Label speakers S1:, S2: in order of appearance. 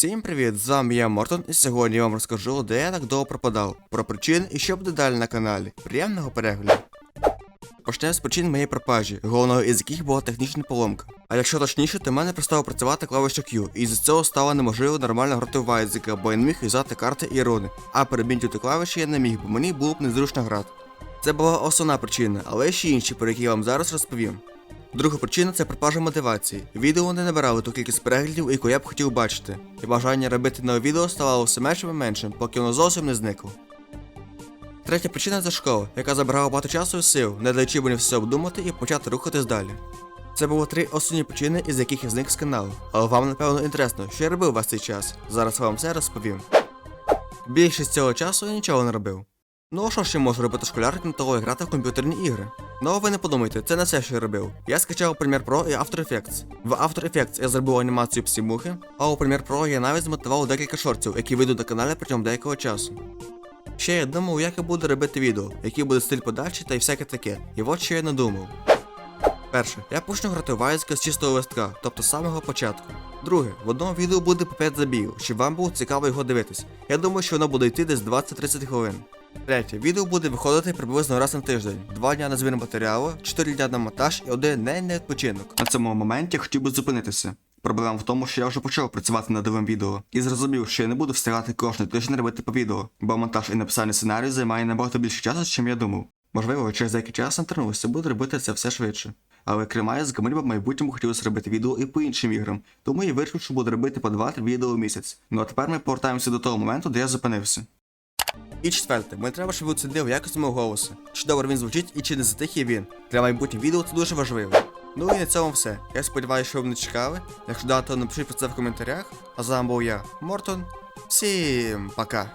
S1: Всім привіт! З вами я Мортон, і сьогодні я вам розкажу, де я так довго пропадав, про причини і що буде далі на каналі. Приємного перегляду. Почнемо з причин моєї пропажі, головною із яких була технічна поломка. А якщо точніше, то в мене перестала працювати клавіша Q, і з цього стало неможливо нормально грати в Вайзика, бо я не міг юзати карти і руни. А перебінтити клавіші я не міг, бо мені було б незручно грати. Це була основна причина, але ще інші, про які я вам зараз розповім. Друга причина це пропажа мотивації. Відео не набирали ту кількість переглядів, яку я б хотів бачити, і бажання робити нове відео ставало все меншим і меншим, поки воно зовсім не зникло. Третя причина це школа, яка забирала багато часу і сил, не даючи мені все обдумати і почати рухатись далі. Це було три основні причини, із яких я зник з каналу. Але вам напевно інтересно, що я робив весь цей час. Зараз вам все розповім. Більшість цього часу я нічого не робив. Ну а що ще може робити школяр, крім того, як грати в комп'ютерні ігри? Ну ви не подумайте, це не все, що я робив. Я скачав Premiere Pro і After Effects. В After Effects я зробив анімацію псімухи, а у Premiere Pro я навіть змотивував декілька шортів, які вийдуть на каналі протягом деякого часу. Ще я думав, як я буду робити відео, який буде стиль подачі та й всяке таке. І от що я надумав. Перше, я почну грати Вайзка з чистого листка, тобто з самого початку. Друге, в одному відео буде по 5 забігів, щоб вам було цікаво його дивитись. Я думаю, що воно буде йти десь 20-30 хвилин. Третє, відео буде виходити приблизно раз на тиждень, два дня на збір матеріалу, 4 дня на монтаж і один день на відпочинок. На цьому моменті я хотів би зупинитися. Проблема в тому, що я вже почав працювати над новим відео і зрозумів, що я не буду встигати кожен тиждень робити по відео, бо монтаж і написання сценарію займає набагато більше часу, ніж я думав. Можливо, через деякий час натренуюся, буду робити це все швидше. Але Кримає з мені б в майбутньому хотілося робити відео і по іншим іграм, тому я вирішив, що буду робити по 2-3 відео в місяць. Ну а тепер ми повертаємося до того моменту, де я зупинився. І четверте, мені треба, щоб ви оцінили якість мого голосу. Чи добре він звучить і чи не затихє він. Для майбутніх відео це дуже важливо. Ну і на цьому все. Я сподіваюся, що ви не чекали. Якщо да, то напишіть про це в коментарях. А з вами був я, Мортон. Всім пока.